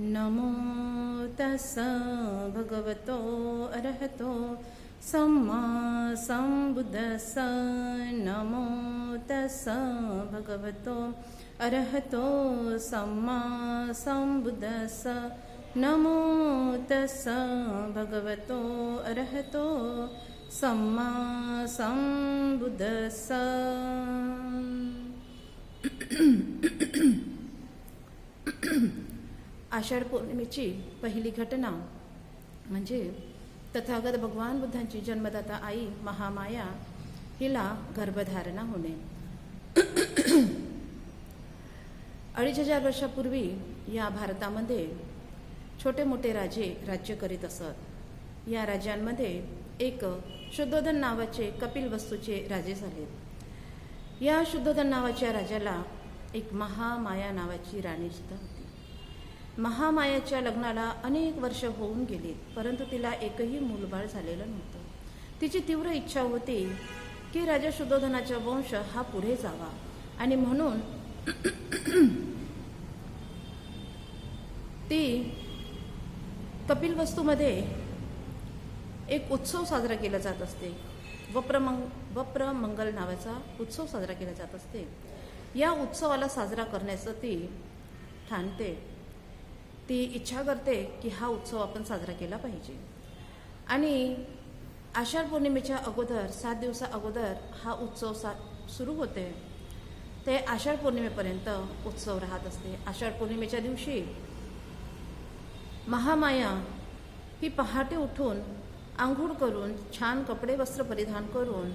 नमो तस भगवतो अरहतो सम्मा सम्बुद्धस्स नमो तस भगवतो अरहतो सम्मा सम्बुद्धस्स नमो तस भगवतो अरहतो सम्मा सम्बुद्धस्स आषाढ पौर्णिमेची पहिली घटना म्हणजे तथागत भगवान बुद्धांची जन्मदाता आई महामाया हिला गर्भधारणा होणे. अडीच हजार वर्षापूर्वी या भारतामध्ये छोटे मोठे राजे राज्य करीत असत. या राज्यांमध्ये एक शुद्धोधन नावाचे कपिल वस्तूचे राजे झाले. या शुद्धोधन नावाच्या राजाला एक महामाया नावाची राणी सुद्धा होती. महामायाच्या लग्नाला अनेक वर्ष होऊन गेली परंतु तिला एकही मूलबाळ झालेलं नव्हतं. तिची तीव्र इच्छा होती की राजा शुद्धोधनाचा वंश हा पुढे जावा. आणि म्हणून ती कपिल वस्तूमध्ये एक उत्सव साजरा केला जात असते. वप्रमंग वप्रमंगल नावाचा उत्सव साजरा केला जात असते. या उत्सवाला साजरा करण्याचं ती ठाणते. ती इच्छा करते की हा उत्सव आपण साजरा केला पाहिजे. आणि आषाढ पौर्णिमेच्या अगोदर सात दिवसा अगोदर हा उत्सव सा सुरू होते. ते आषाढ पौर्णिमेपर्यंत उत्सव राहत असते. आषाढ पौर्णिमेच्या दिवशी महामाया ही पहाटे उठून आंघोळ करून छान कपडे वस्त्र परिधान करून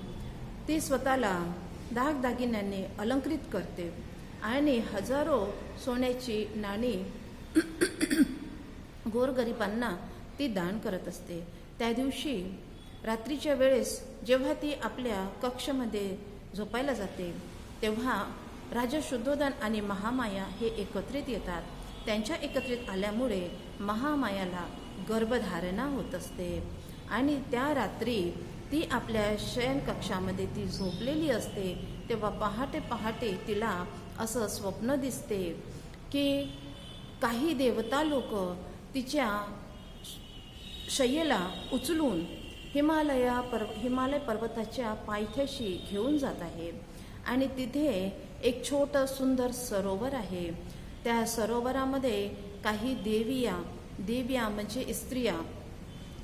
ती स्वतःला दागदागिन्यांनी अलंकृत करते. आणि हजारो सोन्याची नाणी गोरगरिबांना ती दान करत असते. त्या दिवशी रात्रीच्या वेळेस जेव्हा ती आपल्या कक्षमध्ये झोपायला जाते तेव्हा राजा शुद्धोधन आणि महामाया हे एकत्रित येतात. त्यांच्या एकत्रित आल्यामुळे महामायाला गर्भधारणा होत असते आणि त्या रात्री ती आपल्या शयनकक्षामध्ये ती झोपलेली असते तेव्हा पहाटे पहाटे तिला असं स्वप्न दिसते की काही देवता लोक तिच्या शय्येला उचलून हिमालया पर्व हिमालय पर्वताच्या पायथ्याशी घेऊन जात आहे. आणि तिथे एक छोटं सुंदर सरोवर आहे. त्या सरोवरामध्ये काही देविया देविया म्हणजे स्त्रिया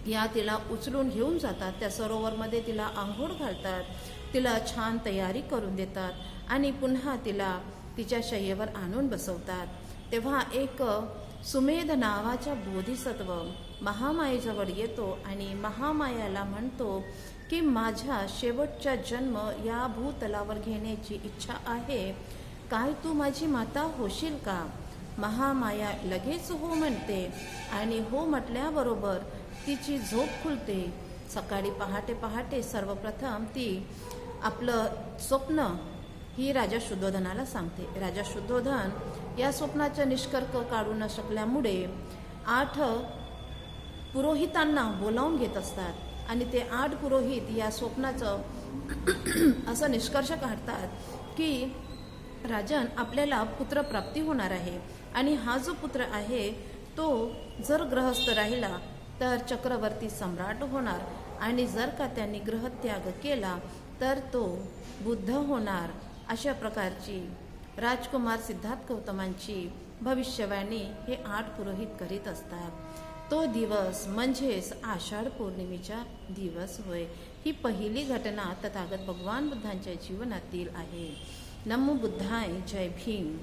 या तिला उचलून घेऊन जातात. त्या सरोवरमध्ये तिला आंघोळ घालतात तिला छान तयारी करून देतात आणि पुन्हा तिला तिच्या शय्येवर आणून बसवतात. तेव्हा एक सुमेध नावाच्या बोधिसत्व महामायेजवळ येतो आणि महामायाला म्हणतो की माझ्या शेवटचा जन्म या भूतलावर घेण्याची इच्छा आहे. काय तू माझी माता होशील का? महामाया लगेच हो म्हणते आणि हो म्हटल्याबरोबर तिची झोप खुलते. सकाळी पहाटे पहाटे सर्वप्रथम ती आपलं स्वप्न ही राजा शुद्धोधनाला सांगते. राजा शुद्धोधन या स्वप्नाचा निष्कर्ष काढू न शकल्यामुळे आठ पुरोहितांना बोलावून घेत असतात आणि ते आठ पुरोहित या स्वप्नाचं असं निष्कर्ष काढतात की राजन आपल्याला पुत्रप्राप्ती होणार आहे आणि हा जो पुत्र आहे तो जर ग्रहस्थ राहिला तर चक्रवर्ती सम्राट होणार आणि जर का त्यांनी ग्रहत्याग केला तर तो बुद्ध होणार. अशा प्रकारची राजकुमार सिद्धार्थ गौतमांची भविष्यवाणी हे आठ पुरोहित करीत असतात. तो दिवस म्हणजेच आषाढ पौर्णिमेचा दिवस होय. ही पहिली घटना तथागत भगवान बुद्धांच्या जीवनातील आहे. नमो बुद्धाय जय भीम.